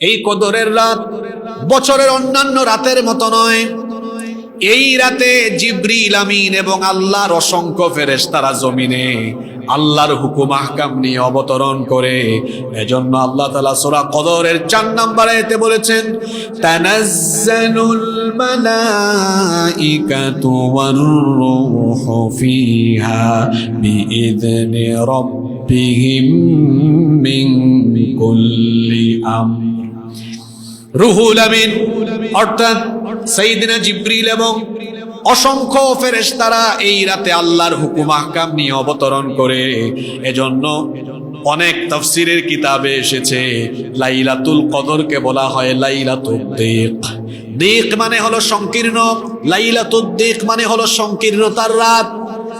এই কদরের রাত বছরের অন্যান্য রাতের মতো নয়। এই রাতে জিব্রিল আমিন এবং আল্লাহর অসংখ্য ফেরেশতারা জমিনে আল্লাহর হুকুম আহকাম নিয়ে অবতরণ করে। এজন্য আল্লাহ তাআলা সূরা কদরের 4 নম্বর এতে বলেছেন, তানাজ্জালুল রুহুল আমিন, অর্থাৎ সাইদিনা জিব্রিল এবং অসংখ্য ফেরেশতারা এই রাতে আল্লাহর হুকুম, আহকাম নিয়ে অবতরণ করে। এজন্য অনেক তফসিরের কিতাবে এসেছে, লাইলাতুল কদরকে বলা হয় লাইলাতুল দিক। দিক মানে হলো সংকীর্ণ লাইলাতুল দিক মানে হলো সংকীর্ণতার রাত।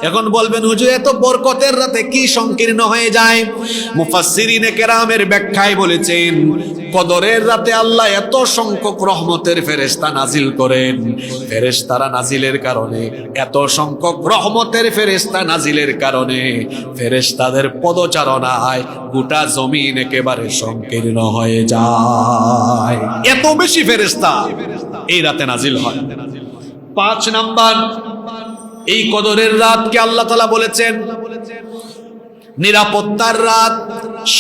এখন বলবেন, হুজুর, এত বরকতের রাতে কি সংকীর্ণ হয়ে যায়? মুফাসসিরিনে কেরামের ব্যাখ্যায় বলেছেন, কদরের রাতে আল্লাহ এত সংখ্যক রহমতের ফেরেশতা নাজিল করেন। ফেরেশতারা নাজিলের কারণে, এত সংখ্যক রহমতের ফেরেশতা নাজিলের কারণে ফেরেশতাদের পদচারণায় গোটা জমিন একেবারে সংকীর্ণ হয়ে যায়। এত বেশি ফেরেশতা এই রাতে নাজিল হয়। পাঁচ নাম্বার এই কদরের রাতকে আল্লাহ তালা বলেছেন? নিরাপত্তার রাত,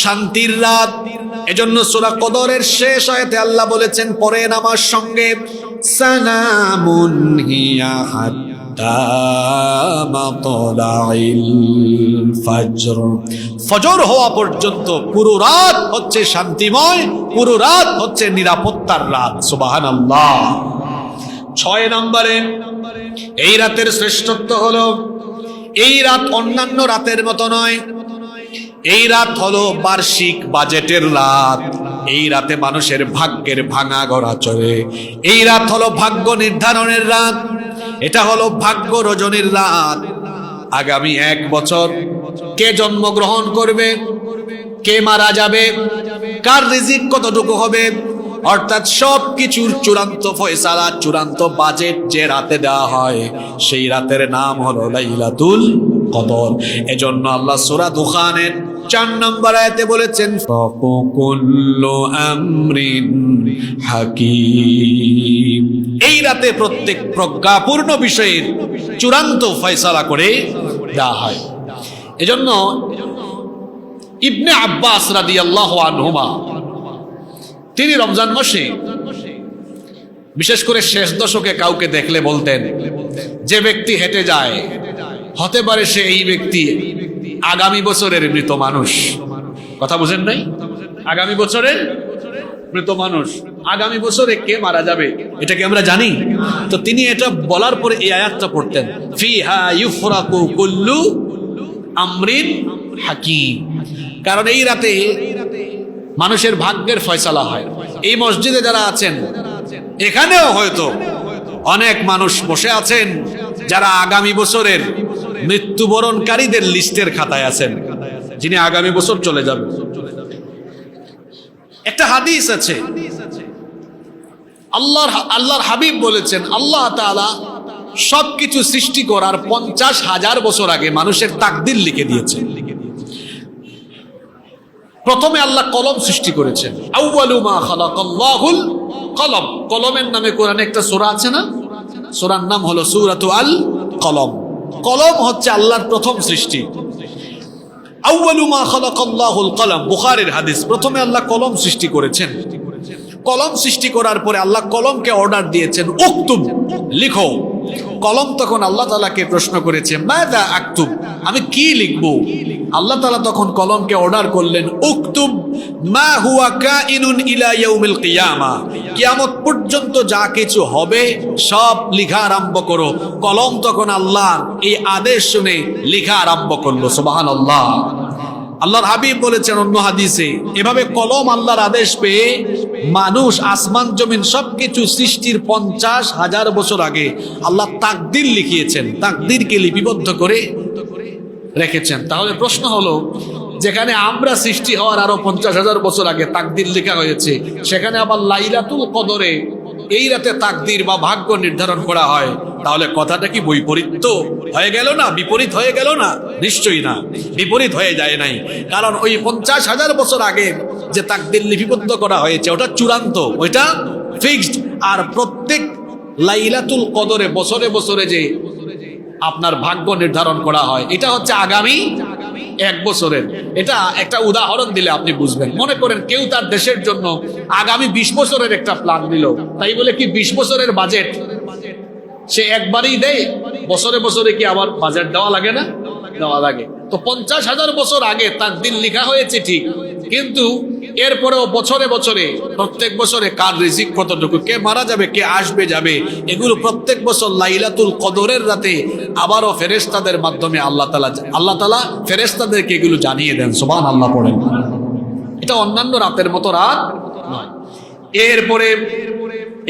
শান্তির রাত। এজন্য সুরা কদরের শেষ আয়াতে আল্লাহ বলেছেন পরেন আমার সঙ্গে ফজর হওয়া পর্যন্ত পুরো রাত হচ্ছে শান্তিময়, পুরো রাত হচ্ছে নিরাপত্তার রাত, সুবহানাল্লাহ। ছয় নম্বরে এই রাতের শ্রেষ্ঠত্ব হলো, এই রাত অন্যান্য রাতের মতো নয়। এই রাত হলো বার্ষিক বাজেটের রাত। এই রাতে মানুষের ভাগ্যের ভাঙা গড়া চলে। এই রাত হলো ভাগ্য নির্ধারণের রাত। এটা হলো ভাগ্য রজনীর রাত। আগামী এক বছর কে জন্মগ্রহণ করবে? কে মারা যাবে? কার রিজিক কতটুকু হবে? অর্থাৎ সব কিছুর চূড়ান্ত ফয়সালা, চূড়ান্ত বাজেট যে রাতে দেওয়া হয়, সেই রাতের নাম হলো লাইলাতুল কদর। এজন্য আল্লাহ সূরা দুখানের চার নম্বর আয়াতে বলেছেন হাকিম। এই রাতে প্রত্যেক প্রজ্ঞাপূর্ণ বিষয়ের চূড়ান্ত ফয়সালা করে দেওয়া হয়। এজন্য ইবনে আব্বাস রাদিয়াল্লাহু আনহুমা তিনি রমজান মাসে, বিশেষ করে শেষ দশকে কাউকে দেখলে বলতেন, যে ব্যক্তি হেঁটে যায়, হতে পারে সে এই ব্যক্তি আগামী বছরের মৃত মানুষ। কথা বুঝেন নাই? আগামী বছরের মৃত মানুষ। আগামী বছরে কে মারা যাবে, এটা কি আমরা জানি? তো তিনি এটা বলার পরে এই আয়াতটা পড়তেন, ফিহা ইউফরাকু কুল্লু আমরিন হাকিম। কারণ এই রাতে মানুষের ভাগ্যের ফয়সালা হয়। এই মসজিদে যারা আছেন, এখানেও হয়তো অনেক মানুষ বসে আছেন যারা আগামী বছরের মৃত্যুবরণকারীদের লিস্টের খাতায় আছেন, যিনি আগামী বছর চলে যাবেন। একটা হাদিস আছে। আল্লাহর আল্লাহর হাবিব বলেছেন, আল্লাহ তাআলা সবকিছু সৃষ্টি করার পঞ্চাশ হাজার বছর আগে মানুষের তাকদির লিখে দিয়েছেন। প্রথমে আল্লাহ কলম সৃষ্টি করেছেন। কলম। কলমের নামে কোরআনে একটা সূরা আছে না? সূরার নাম হলো সূরাতু আল কলম। কলম হচ্ছে আল্লাহর প্রথম সৃষ্টি। কলম। হাদিস। প্রথমে আল্লাহ কলম সৃষ্টি করেছেন। কলম সৃষ্টি করার পরে আল্লাহ কলমকে অর্ডার দিয়েছেন। উক্তুব লিখো। কলম তখন আল্লাহ তালাকে প্রশ্ন করেছে মাদা আক্তুব আমি কি লিখব? আল্লাহ তালা তখন কলমকে অর্ডার করলেন উক্তুব মা হুয়া কা ইনুন ইলা ইয়াউমিল কিয়ামা। কিয়ামত পর্যন্ত যা কিছু হবে, সব লিখা আরম্ভ করো। কলম তখন আল্লাহ এই আদেশ শুনে লিখা আরম্ভ করল, সুবহানাল্লাহ। আল্লাহর হাবিব বলেছেন অন্য হাদিসে, এভাবে কলম আল্লাহর আদেশ পেয়ে মানুষ আসমান, জমিন সবকিছু সৃষ্টির পঞ্চাশ হাজার বছর আগে আল্লাহ তাকদির লিখিয়েছেন। তাকদিরকে লিপিবদ্ধ করে রেখেছেন। তাহলে প্রশ্ন হলো, যেখানে আমরা সৃষ্টি হওয়ার আরও পঞ্চাশ হাজার বছর আগে তাকদির লেখা হয়েছে, সেখানে আবার লাইলাতুল কদরে এই রাতে তাকদির বা ভাগ্য নির্ধারণ করা হয়, তাহলে কথাটা কি বৈপরীত্য? হয়ে গেল না? বিপরীত হয়ে গেল না? নিশ্চয়ই না। বিপরীত হয়ে যায় নাই। কারণ ওই পঞ্চাশ হাজার বছর আগে যে তাকদির লিপিবদ্ধ করা হয়েছে, ওটা চূড়ান্ত, ওইটা ফিক্সড আর প্রত্যেক লাইলাতুল কদরে বছরে বছরে যে আপনার ভাগ্য নির্ধারণ করা হয়, এটা হচ্ছে আগামী এক বছরের। এটা একটা উদাহরণ দিলে আপনি বুঝবেন। মনে করেন কেউ তার দেশের জন্য আগামী বিশ বছরের একটা প্ল্যান দিল তাই বলে কি বিশ বছরের বাজেট সে একবারই দেয়? বছরে বছরে কি আবার বাজেট দেওয়া লাগে না? দেওয়া লাগে। তো পঞ্চাশ হাজার বছর আগে তার দিন লিখা হয়েছে ঠিক। কিন্তু এরপরেও বছরে বছরে, প্রত্যেক বছরে কার রিজিক কতটুকু, কে মারা যাবে, কে আসবে, যাবে, এগুলো প্রত্যেক বছর লাইলাতুল কদরের রাতে আবারও ফেরেস্তাদের মাধ্যমে আল্লাহ তালা আল্লাহ তালা ফেরেস্তাদেরকে এগুলো জানিয়ে দেন সোবান আল্লাহ পড়েন। এটা অন্যান্য রাতের মতো রাত নয়। এরপরে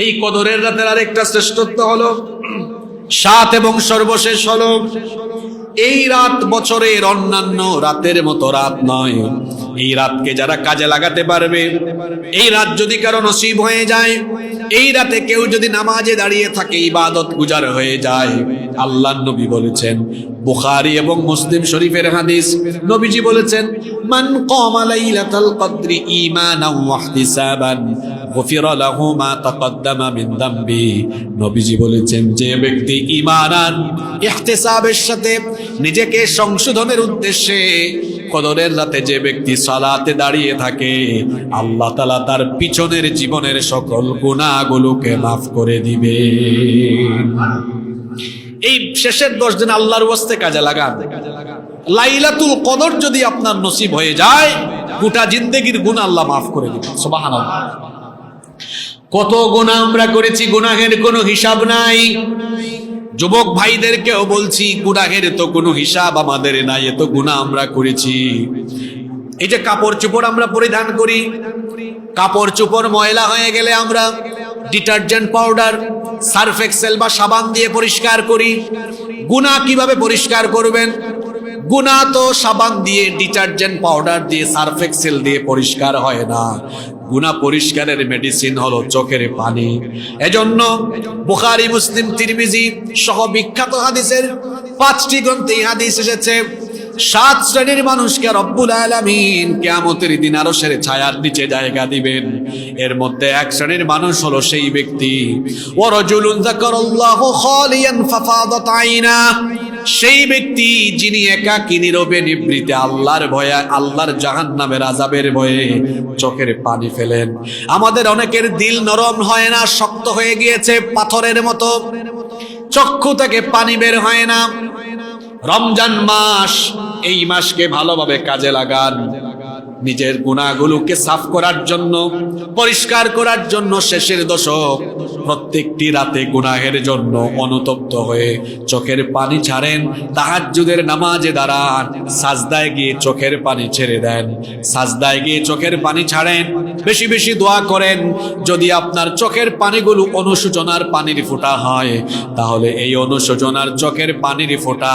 এই কদরের রাতের আরেকটা শ্রেষ্ঠত্ব হলো, সাত এবং সর্বশেষ হলো এই রাত বছরের অন্যান্য রাতের মতো রাত নয়। এই রাতকে যারা কাজে লাগাতে পারবে, এই রাত যদি কারও নসিব হয়ে যায়, এই রাতে কেউ যদি নামাজে দাঁড়িয়ে থাকে, ইবাদত গুজার হয়ে যায়। আল্লাহ নবী বলেছেন, বুখারি এবং মুসলিম শরীফের হাদিস নবীজি বলেছেন, মান কামা লাইলাতাল কদরি ঈমানাও ওয়া ইহতিসাবান, গফিরা লাহু মা তাকদ্দামা মিন দামবি। নবীজি বলেছেন, যে ব্যক্তি ঈমান আর ইহতিসাবের সাথে নিজেকে সংশোধনের উদ্দেশ্যে কদরের রাতে যে ব্যক্তি সালাতে দাঁড়িয়ে থাকে, আল্লাহ তাআলা তার পিছনের জীবনের সকল গুনাহগুলোকে মাফ করে দিবে এই শেষের দশ দিন আল্লাহর ওয়াস্তে কাজে লাগান। লাইলাতুল কদর যদি আপনার নসিব হয়ে যায়, গোটা জিন্দেগির গুণ আল্লাহ মাফ করে দিবেন। সুবহানাল্লাহ। কত গুণা আমরা করেছি, গুনাহের কোনো হিসাব নাই। যুবক ভাইদেরকেও বলছি, গুনাহের তো কোনো হিসাব আমাদের নাই, এত গুণা আমরা করেছি। এই যে কাপড় চোপড় আমরা পরিধান করি, কাপড় চোপড় ময়লা হয়ে গেলে আমরা ডিটারজেন্ট পাউডার সার্ফ এক্সেল বা সাবান দিয়ে পরিষ্কার করি। গুণা কীভাবে পরিষ্কার করবেন? গুণা তো সাবান দিয়ে ডিটারজেন্ট পাউডার দিয়ে সার্ফ এক্সেল দিয়ে পরিষ্কার হয় না। গুণা পরিষ্কারের মেডিসিন হলো চোখের পানি। এজন্য বুখারি, মুসলিম, তিরমিজি সহ বিখ্যাত হাদিসের পাঁচটি গ্রন্থে হাদিস এসেছে সাত শ্রেণির মানুষকে রব্বুল আলামিন কিয়ামতের দিন আরও সেরে ছায়ার নিচে জায়গা দিবেন। এর মধ্যে এক শ্রেণির মানুষ হলো সেই ব্যক্তি। সেই ব্যক্তি যিনি একাকী নীরবে নিবৃতে আল্লাহর ভয়ে, আল্লাহর জাহান নামের আযাবের ভয়ে চোখের পানি ফেলেন। আমাদের অনেকের দিল নরম হয় না, শক্ত হয়ে গিয়েছে পাথরের মতো। চক্ষু থেকে পানি বের হয় না। রমজান মাস এই মাসকে ভালোভাবে কাজে লাগান। নিজের গুণাগুলোকে সাফ করার জন্য, পরিষ্কার করার জন্য শেষের দশক প্রত্যেকটি রাতে গুনাহের জন্য অনুতপ্ত হয়ে চোখের পানি ছাড়েন, তাহাজ্জুদের নামাজে দাঁড়ান, সাজদায় গিয়ে চোখের পানি ছেড়ে দেন। সাজদায় গিয়ে চোখের পানি ছাড়েন, বেশি বেশি দোয়া করেন, যদি আপনার চোখের পানিগুলো অনুশোচনার পানির ফোঁটা হয়, তাহলে এই অনুশোচনার চোখের পানির ফোঁটা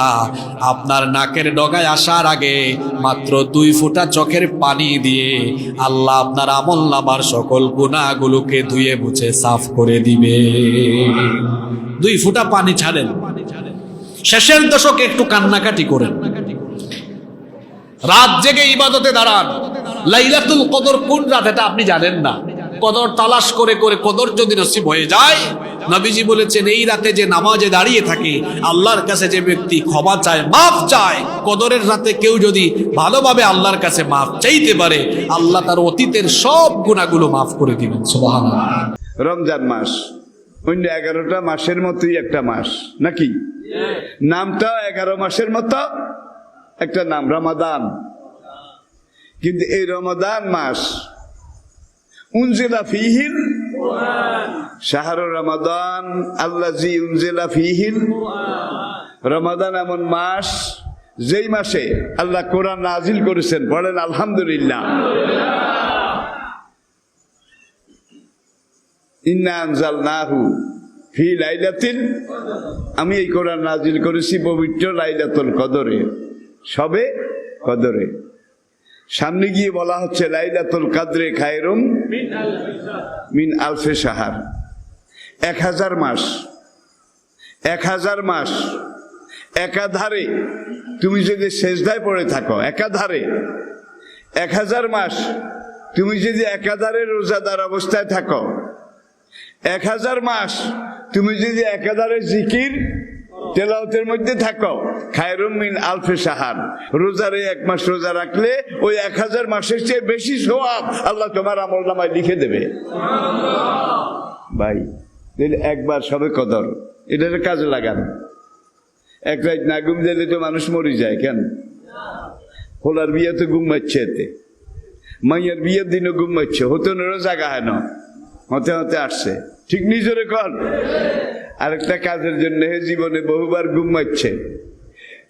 আপনার নাকের ডগায় আসার আগে মাত্র দুই ফোঁটা চোখের পানি দিয়ে আল্লাহ আপনার আমল নামার সকল গুণাগুলোকে ধুয়ে মুছে সাফ করে দিবে। দুই ফুটা পানি ছাড়েন। শেষের দশকে একটু কান্নাকাটি করেন। রাত জেগে ইবাদতে দাঁড়ান। লাইলাতুল কদর কোন রাত, এটা আপনি জানেন না। কদর তালাশ করে করে কদর যদি নসিব হয়ে যায়, নবীজি বলেছেন, এই রাতে যে নামাজে দাঁড়িয়ে থাকে, আল্লাহর কাছে যে ব্যক্তি ক্ষমা চায়, মাফ চায়, কদরের রাতে কেউ যদি ভালোভাবে আল্লাহর কাছে মাফ চাইতে পারে, আল্লাহ তার অতীতের সব গুণাগুলো মাফ করে দিবেন, সুবহানাল্লাহ। রমজান মাস, অন্য এগারোটা মাসের মতোই একটা মাস, নাকি? নামটা এগারো মাসের মতো, একটা নাম, রমাদান। কিন্তু এই রমাদান মাস উনজেলা ফিহিল শাহর রমাদান আল্লাজি উনজেলা ফিহিল। রমাদান এমন মাস, যেই মাসে আল্লাহ কোরআন নাজিল করেছেন, বলেন আলহামদুলিল্লাহ। ইন্না আনজালনাহু ফি লাইলাতিন। আমি এই কোরআন নাজিল করেছি পবিত্র লাইলাতুল কদরে। সবে কদরে। সামনে গিয়ে বলা হচ্ছে, লাইলাতুল কাদরে খায়রুম মিন আলফে সাহার এক হাজার মাস, এক হাজার মাস একাধারে তুমি যদি শেষদায় পড়ে থাকো একাধারে এক হাজার মাস তুমি যদি একাধারে রোজাদার অবস্থায় থাকো, এক হাজার মাস তুমি যদি একাধারে জিকির তেলাওতের মধ্যে থাকো। খায়রুম মিন আলফে সাহার রোজারে এক মাস রোজা রাখলে ওই এক হাজার মাসের চেয়ে বেশি সোয়াব আল্লাহ তোমার আমল নামায় লিখে দেবে। ভাই একবার সবে কদর। এটার কাজে লাগান। এক রাত না ঘুম দিলে তো মানুষ মরে যায় কেন? হোলার বিয়ে তো ঘুম মারছে এতে। মাইয়ের বিয়ের দিনও ঘুম হতো হতনেরও জায়গা হয় না হতে হতে আসছে। ঠিক নিজরে কর। আরেকটা কাজের জন্য জীবনে বহুবার ঘুম মারছে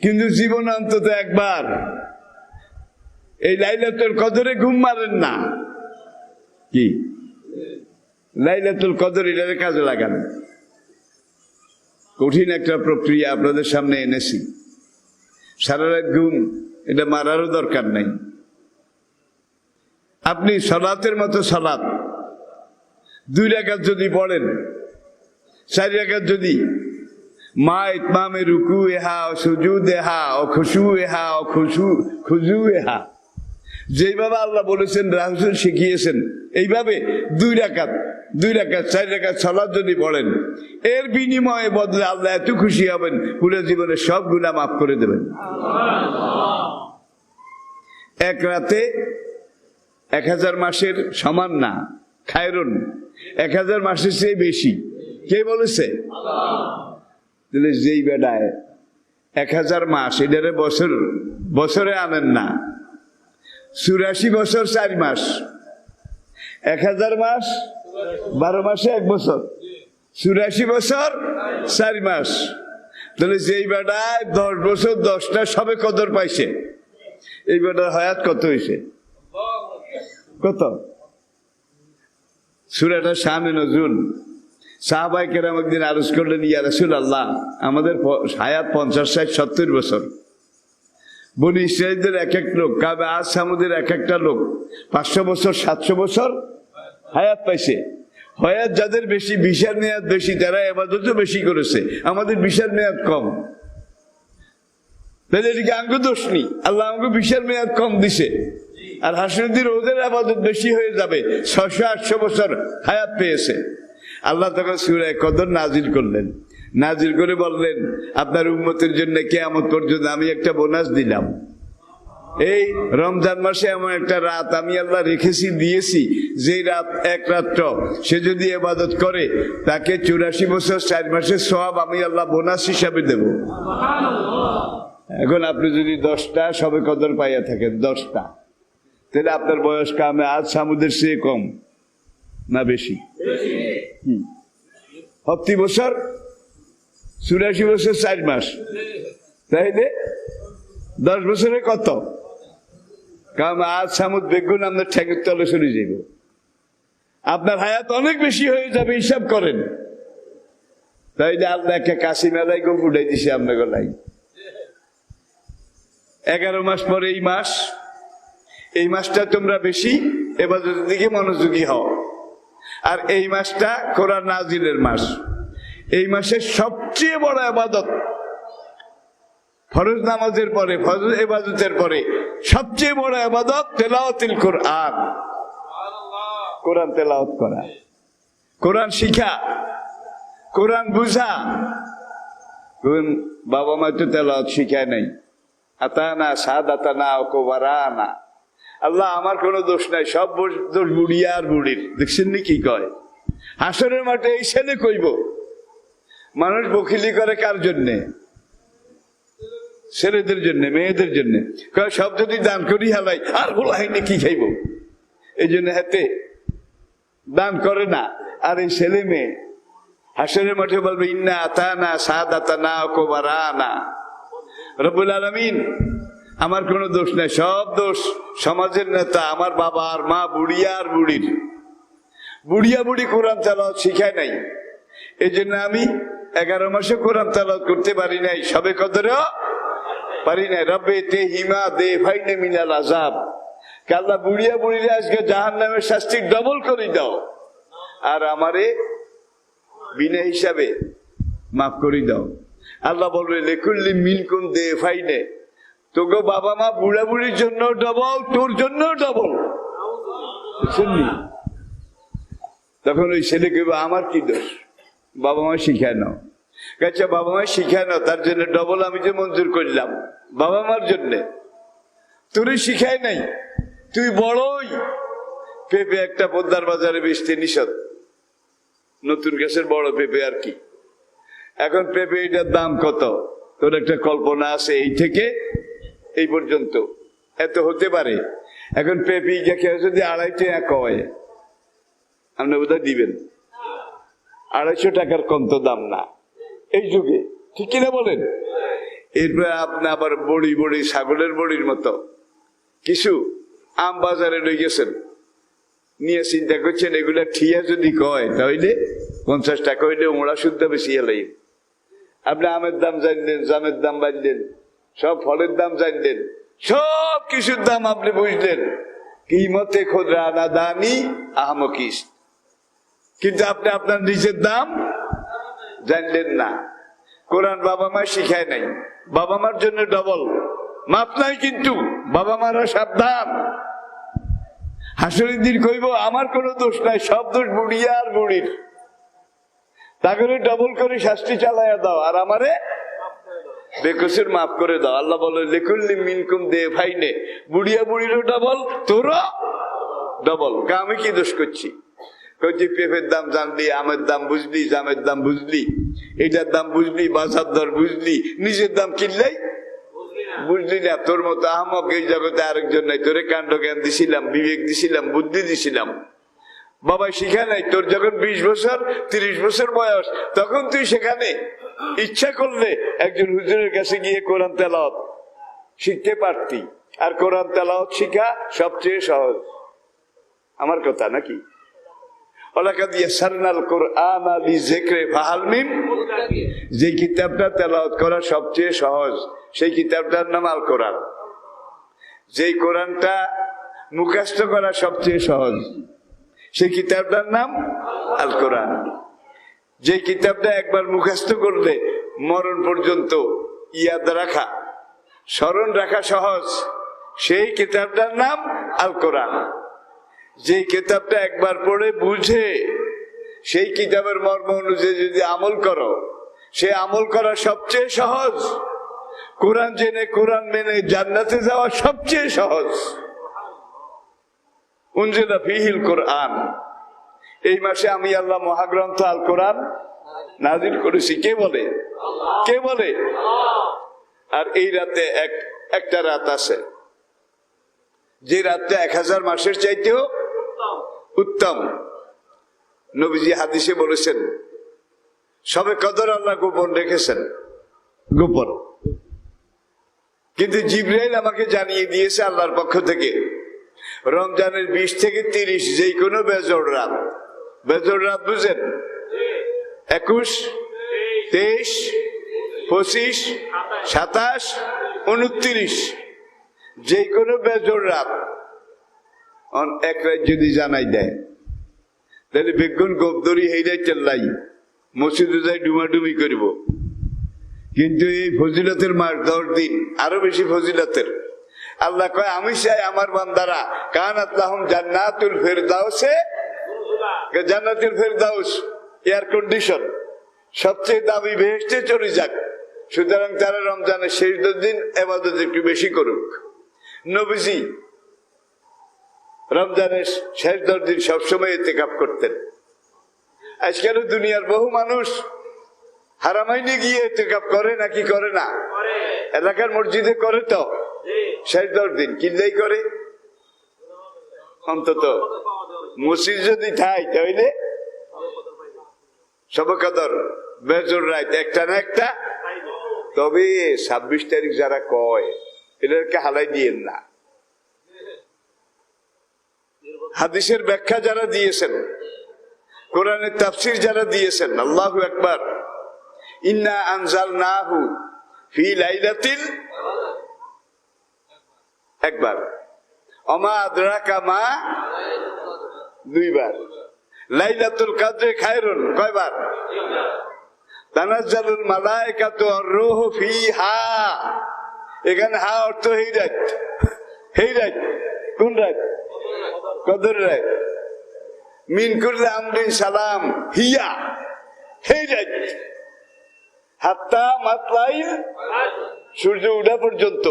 কিন্তু জীবন অন্তত একবার এই লাইলাতুল কদরে ঘুম মারেন না। কি? লাইলাতুল কদর এটার কাজে লাগান। কঠিন একটা প্রক্রিয়া আপনাদের সামনে এনেছি। সারা রাত ঘুম, এটা মারারও দরকার নাই। আপনি সলাতের মতো সলাৎ। দুই রেখাত যদি পড়েন, চার রেখাত যদি মা ইতমামে রুকু এহা ও সুজু দেহা ও খুশু এহা ও খুশু, খুজু এহা। যেইভাবে আল্লাহ বলেছেন রাহুল শিখিয়েছেন, এইভাবে দুই রাকাত দুই রাকাত চার রাকাত সলাদ যদি পড়েন, এর বিনিময়ে বদলে আল্লাহ এত খুশি হবেন, পুরো জীবনের সব গুণা মাফ করে দেবেন। এক রাতে এক হাজার মাসের সমান না, খায়রন। এক হাজার মাসের চেয়ে বেশি। কে বলেছে? তাহলে যেই বেডায় এক হাজার মাস, এটারে বছর, বছরে আনেন না। চুরাশি বছর চার মাস। এক হাজার মাস, বারো মাসে এক বছর। চুরাশি বছর, চার মাস। তাহলে যেই বেটায় দশ বছর, দশটা সবে কদর পাইছে। এই বেটার হায়াত কত হয়েছে? কত? সুরাটা শামে নজরুল। সাহাবাই কেরাম একদিন আরজ করলেন, ইয়া রসুল আল্লাহ আমাদের হায়াত পঞ্চাশ, ষাট, সত্তর বছর। বনি ইসরায়েলদের এক এক লোক, কাবে আজ সামুদের এক একটা লোক, পাঁচশো বছর, সাতশো বছর হায়াত পাইছে। হায়াত যাদের বেশি, বিশাল মেয়াদ বেশি, তারা এবাদতও বেশি করেছে। আমাদের বিশাল মেয়াদ কম। তাহলে এদিকে আঙ্গ দোষ নেই। আল্লাহ আমাকে বিশাল মেয়াদ কম দিছে। আর হাসনুদ্দিন ওদের আবাদত বেশি হয়ে যাবে। ছশো আটশো বছর হায়াত পেয়েছে। আল্লাহ তখন সুরায় কদর নাজিল করলেন। নাজিল করে বললেন আপনার উন্মতের জন্য কেয়ামত পর্যন্ত আমি একটা বোনাস দিলাম। এই রমজান মাসে এমন একটা রাত আমি আল্লাহ রেখেছি দিয়েছি। যে রাত এক রাত্র সে যদি এবাদত করে তাকে চুরাশি বছর চার মাসের সব আমি আল্লাহ বোনাস হিসাবে দেব। এখন আপনি যদি দশটা সবে কদর পাইয়া থাকেন দশটা। তাহলে আপনার বয়স কামে, আজ সামুদের চেয়ে কম, না বেশি? কি বছর? চুরাশি বছর, চার মাস। তাইলে দশ বছরে কত? কারণ আজ সামুদ বেগুন আপনার ঠেকের তলে চলে যাবে আপনার হায়াত অনেক বেশি হয়ে যাবে, হিসাব করেন। তাইলে একটা কাশি মেলায় গো ফুটাই দিছে আপনার গলায় এগারো মাস পরে এই মাস এই মাসটা তোমরা বেশি এবার দিকে মনোযোগী হও। আর এই মাসটা কোরআন নাজিলের মাস। এই মাসের সবচেয়ে বড় আবাদত ফরজ নামাজের পরে, ফরজ এবাদতের পরে সবচেয়ে বড় আবাদত তেলাওয়াতিল কোরআন। কোরআন তেলাওয়াত করা। কোরআন শিখা। কোরআন বুঝা। বাবা মা তো তেলাওয়াত শিখায় নাই। আতানা সাদ আতানা ওকোবারানা আল্লাহ, আমার কোনো দোষ নাই, সব দোষ বুড়িয়া আর বুড়ির। দেখছেন নি কি কয়? হাসরের মাঠে এই ছেলে কইব, মানুষ বকিলি করে কার জন্যে? ছেলেদের জন্য, মেয়েদের জন্য। সব যদি দান করি হালাই, আর বলা হয়নি কি খাইব? এই জন্য হাতে দান করে না। আর এই ছেলে মেয়ে, হাসরের মাঠে বলবে, ইন্না আতানা সাদ আতানা কোবারানা রবুল আলমিন আমার কোনো দোষ নাই, সব দোষ সমাজের নেতা, আমার বাবা আর মা বুড়িয়া আর বুড়ির। বুড়িয়া বুড়ি কোরআন তালাওয়াত শিখায় নাই। এই জন্য আমি এগারো মাসে কোরআন তালাওয়াত করতে পারি নাই, সবে কদরেও পারি নাই। রব্বে তে হিমা দে ফাইনে মিনাল আজাব কাল্লা বুড়িয়া বুড়িরে আজকে জাহান নামের শাস্তি ডবল করে দাও আর আমারে বিনা হিসাবে মাফ করে দাও। আল্লাহ বলবে, লেকুল্লি মিনকুন দে ফাইনে তোকে বাবা মা বুড়া বুড়ির জন্য ডবল তোর জন্য ডবল বুঝছেননি তখন ওই ছেলে কেবল আমার কি দোষ? বাবা মা শিখায় নাও। আচ্ছা বাবা মা শিখায় নাও, তার জন্য ডবল আমি যে মঞ্জুর করলাম, বাবা মার জন্যে। তোরে শিখায় নাই, তুই বড়ই। পেঁপে একটা পদ্মার বাজারে বেচতে নিষেধ। নতুন গ্যাসের বড় পেঁপে আর কি। এখন পেঁপে এটার দাম কত? তোর একটা কল্পনা আছে এই থেকে এই পর্যন্ত। এত হতে পারে। এখন পেঁপি যদি আড়াই টাকা কয়, আপনি বোধহয় দিবেন। আড়াইশো টাকার কম তো দাম না। এই যুগে, ঠিক কিনা বলেন? এরপরে আপনি আবার বড়ি বড়ি, ছাগলের বড়ির মতো। কিছু আম বাজারে লই গেছেন। নিয়ে চিন্তা করছেন, এগুলা ঠিয়া যদি কয়, তাহলে পঞ্চাশ টাকা হইলে ওমরা শুদ্ধ বেশি এলাই আপনি আমের দাম জানলেন, জামের দাম বাঁধলেন সব ফলের দাম জানলেন সব কিছুর দাম আপনি বুঝলেন কিমতে খোদরা না দানি আহমকিস কিন্তু আপনি আপনার নিজের দাম জানলেন না। কোরআন বাবা মা শিখায় নাই। বাবা মার জন্য ডবল। মাপ নাই কিন্তু, বাবা মারা সাবধান। হাসরের দিন কইব, আমার কোনো দোষ নাই, সব দোষ বুড়িয়া আর বুড়ির। তাকে ডবল করে শাস্তি চালাইয়া দাও, আর আমারে বেকসের মাফ করে দাও। আল্লাহ বলে, লেকুল্লি মিনকুম দে ভাইনে। বুড়িয়া বুড়িরও ডবল তোরও ডবল আমি কি দোষ করছি? কইছি পেঁপের দাম জানলি, আমের দাম বুঝলি, জামের দাম বুঝলি, এটার দাম বুঝলি, বাজার দর বুঝলি, নিজের দাম কিনলাই বুঝলি না, তোর মতো আহমক এই জগতে আরেকজন নাই। তোরে কাণ্ড জ্ঞান দিছিলাম, বিবেক দিছিলাম, বুদ্ধি দিছিলাম। বাবা শিখা নাই, তোর যখন বিশ বছর, তিরিশ বছর বয়স, তখন তুই সেখানে ইচ্ছা করলে একজন হুজুরের কাছে গিয়ে কোরআন তেলাওয়াত শিখতে পারতি। আর কোরআন তেলাওয়াত শিখা সবচেয়ে সহজ। আমার কথা নাকি? যে কিতাবটা তেলাওয়াত করা সবচেয়ে সহজ, সেই কিতাবটার নাম আল কোরআন যেই কোরআনটা মুখস্থ করা সবচেয়ে সহজ। সেই কিতাবটার নাম আল কোরআন যে কিতাবটা একবার মুখস্থ করলে মরণ পর্যন্ত ইয়াদ রাখা, স্মরণ রাখা সহজ, সেই কিতাবটার নাম আল কোরআন যে কিতাবটা একবার পড়ে বুঝে, সেই কিতাবের মর্ম অনুযায়ী যদি আমল করো, সে আমল করা সবচেয়ে সহজ। কোরআন জেনে কোরআন মেনে জান্নাতে যাওয়া সবচেয়ে সহজ। উনজিলা ফিহিল কোরআন। এই মাসে আমি আল্লাহ মহাগ্রন্থ আল কোরআন নাজিল করেছি। কে বলে? কে বলে? আর এই রাতে এক, একটা রাত আছে। যে রাতটা এক হাজার মাসের চাইতেও উত্তম। নবীজি হাদিসে বলেছেন, সবে কদর আল্লাহ গোপন রেখেছেন। গোপন। কিন্তু জিব্রাইল আমাকে জানিয়ে দিয়েছে আল্লাহর পক্ষ থেকে রমজানের বিশ থেকে তিরিশ যে কোনো বেজর রাত। বেজর রাত বুঝেন? একুশ, তেইশ, পঁচিশ, সাতাশ, উনত্রিশ। যে কোনো বেজর রাত। এক রাত যদি জানাই দেয়। তাহলে বেগুন, গোবদরি হেইরাই চেল্লাই মসজিদে যাই ডুমাডুমি করব। কিন্তু এই ফজিলতের মাস দশ দিন, আরও বেশি ফজিলতের। আল্লাহ কয় আমি চাই আমার বান্দারা কান আল্লাহম জান্নাতুল ফেরদাউসে জান্নাতুল ফেরদাউস? Air condition. সবচেয়ে দাবি বেহেস্টে চলে যাক। সুতরাং তারা রমজানের শেষ দশ দিন এবাদত একটু বেশি করুক। নবীজি রমজানের শেষ দশ দিন সবসময় এতে কাপ করতেন। আজকাল দুনিয়ার বহু মানুষ হারামাইনে গিয়ে এতে কাপ করে নাকি করে না? এলাকার মসজিদে করে তো। শেষ দশ দিন কিনলেই করে। অন্তত মসজিদ যদি ঠাই তাহলে সবকাদর বেজর রাত একটা না একটা। তবে ছাব্বিশ তারিখ যারা কয়, এদেরকে হালাই দিয়েন না। হাদিসের ব্যাখ্যা যারা দিয়েছেন, কোরআনের তাফসির যারা দিয়েছেন, আল্লাহু একবার ইন্না আনজাল নাহু ফি লাইলাতিল একবার। অমা আদ্রাকা মা দুইবার। লাইলাতুল কাদরে খায়রুন, কয়বার? তানাজ্জালুল মালাইকাতু আর রূহ ফিহা। এখানে হা অর্থ হেই রাত হেই রাত কোন রাত? কদর রাত। মিন করলে আমরিন সালাম, হিয়া। হেই রাত হাত্তা মাতলাইল, সূর্য উঠা পর্যন্ত।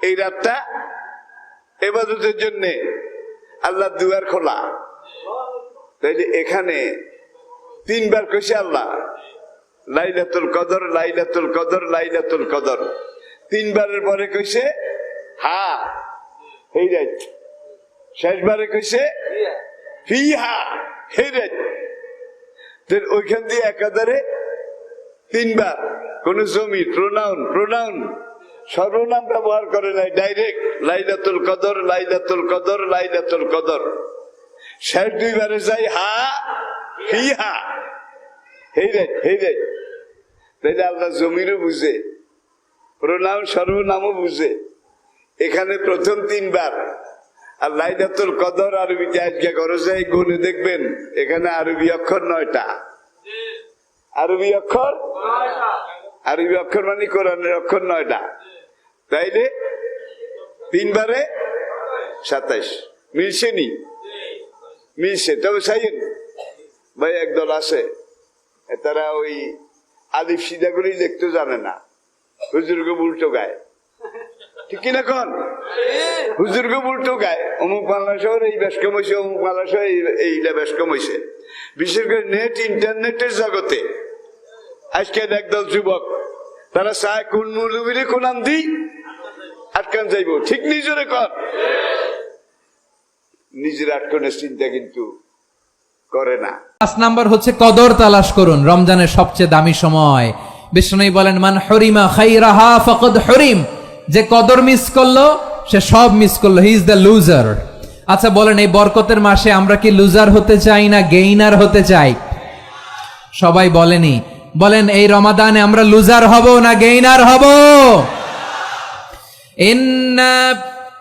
এই রাতটা এবাদতের জন্যে আল্লাহ দুয়ার খোলা। তাইলে এখানে তিনবার কইছে আল্লাহ, লাইলাতুল কদর লাইলাতুল কদর লাইলাতুল কদর। তিনবারের পরে কইছে, হা এই রাত। শেষবারে কইছে, ফিহা হে রাত। তো ওইখান দিয়ে একাধারে তিনবার, কোন জমি প্রোনাউন প্রোনাউন সর্বনাম ব্যবহার করে নাই ডাইরেক্ট লাইলাতুল কদর লাইলাতুল কদর লাইলাতুল কদর। শেষ দুইবারে যাই হা হি হা। হেই রে হেই রে। তাইলে আল্লাহ জমিরও বুঝে প্রণাম সর্বনামও বুঝে। এখানে প্রথম তিনবার। আর লাইলাতুল কদর আরবিতে আজকে করো যাই গুনে দেখবেন এখানে আরবি অক্ষর নয়টা। আরবি অক্ষর? আরবি অক্ষর মানে কোরআনের অক্ষর নয়টা। তাইলে তিনবারে সাতাইশ। মিলছে নি? মিলছে। তবে সাইন ভাই একদল আছে। তারা ওই আলিফ সিদাগুলি লিখতে জানে না। হুজুরকে উল্টো গায়। ঠিক কিনা কন? হুজুরকে উল্টো গায়। অমুক বাংলা শহর, এই বেশ কমেছে অমুক বাংলা শহর, এই- এইটা বেশ কমেছে বিশেষ করে নেট, ইন্টারনেটের জগতে। আজকের একদল যুবক, তারা চায় কোন মৌলবীরে কোনাম দি আটকান যাইব। ঠিক নিজরে কর। নিজের আটকানের চিন্তা কিন্তু করে না। পাঁচ নাম্বার হচ্ছে কদর তালাশ করুন, রমজানের সবচেয়ে দামি সময়। বিষ্ণু বলেন, মান হরিমা খাইরাহা ফকদ হরিম। যে কদর মিস করল, সে সব মিস করল। হি ইজ দ্য লুজার আচ্ছা বলেন, এই বরকতের মাসে আমরা কি লুজার হতে চাই না গেইনার হতে চাই? সবাই বলেনি। বলেন, এই রমাদানে আমরা লুজার হব না গেইনার হব? إنا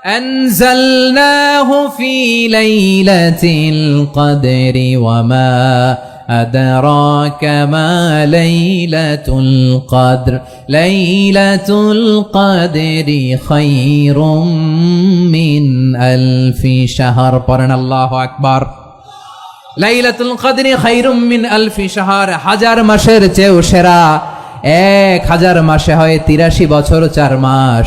أنزلناه في ليلة القدر وما أدراك ما ليلة القدر ليلة القدر خير من ألف شهر قرن الله أكبر লাইলাতুল কদরি খাইরুম মিন আলফি শাহর হাজার মাসের চেয়েও সেরা এক হাজার মাসে হয় তিরাশি বছর চার মাস